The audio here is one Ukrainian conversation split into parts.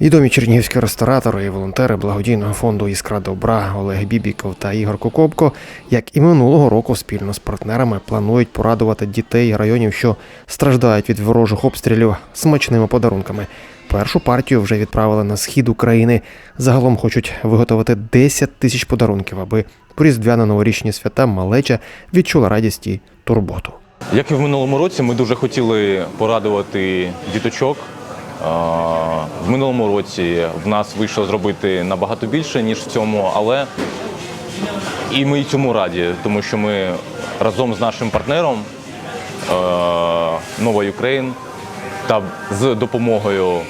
Відомі чернігівські ресторатори і волонтери благодійного фонду Іскра добра Олег Бібіков та Ігор Кокопко, як і минулого року, спільно з партнерами планують порадувати дітей районів, що страждають від ворожих обстрілів смачними подарунками. Першу партію вже відправили на схід України. Загалом хочуть виготовити 10 тисяч подарунків, аби по різдвяно-новорічні свята малеча відчула радість і турботу. Як і в минулому році, ми дуже хотіли порадувати діточок. А, В минулому році в нас вийшло зробити набагато більше, ніж в цьому, але і ми й цьому раді, тому що ми разом з нашим партнером е, Нова Україн та з допомогою е,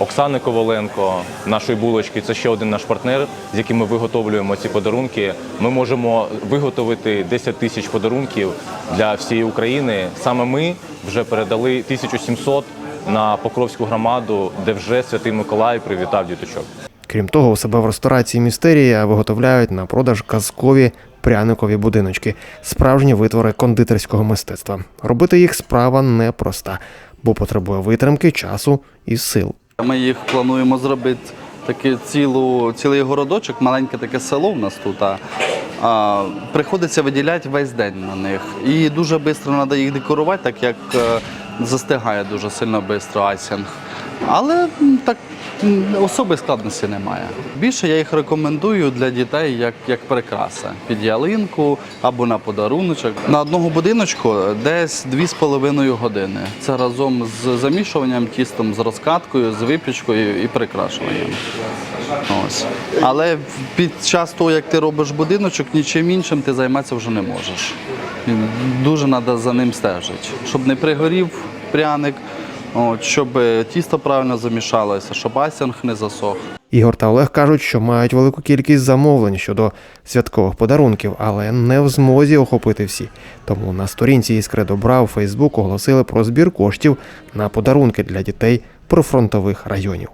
Оксани Коваленко, нашої булочки, це ще один наш партнер, з яким ми виготовлюємо ці подарунки. Ми можемо виготовити 10 тисяч подарунків для всієї України. Саме ми вже передали 1700 на Покровську громаду, де вже Святий Миколай привітав діточок. Крім того, у себе в ресторації містерія виготовляють на продаж казкові пряникові будиночки, справжні витвори кондитерського мистецтва. Робити їх справа непроста, бо потребує витримки, часу і сил. Ми їх плануємо зробити таки цілу, цілий городочок, маленьке таке село в нас тут. А, а, приходиться виділяти весь день на них. І дуже швидко треба їх декорувати, так як е, застигає дуже сильно швидко айсинг. Але так м, особої складності немає. Більше я їх рекомендую для дітей як, як прикраса під ялинку або на подаруночок. На одного будиночку десь 2,5 години. Це разом з замішуванням тістом, з розкаткою, з випічкою і прикрашуванням. Ось. Але під час того, як ти робиш будиночок, нічим іншим ти займатися вже не можеш. Дуже треба за ним стежити, щоб не пригорів пряник, от, щоб тісто правильно замішалося, щоб асінг не засох. Ігор та Олег кажуть, що мають велику кількість замовлень щодо святкових подарунків, але не в змозі охопити всі. Тому на сторінці Іскри добра у Фейсбук оголосили про збір коштів на подарунки для дітей прифронтових районів.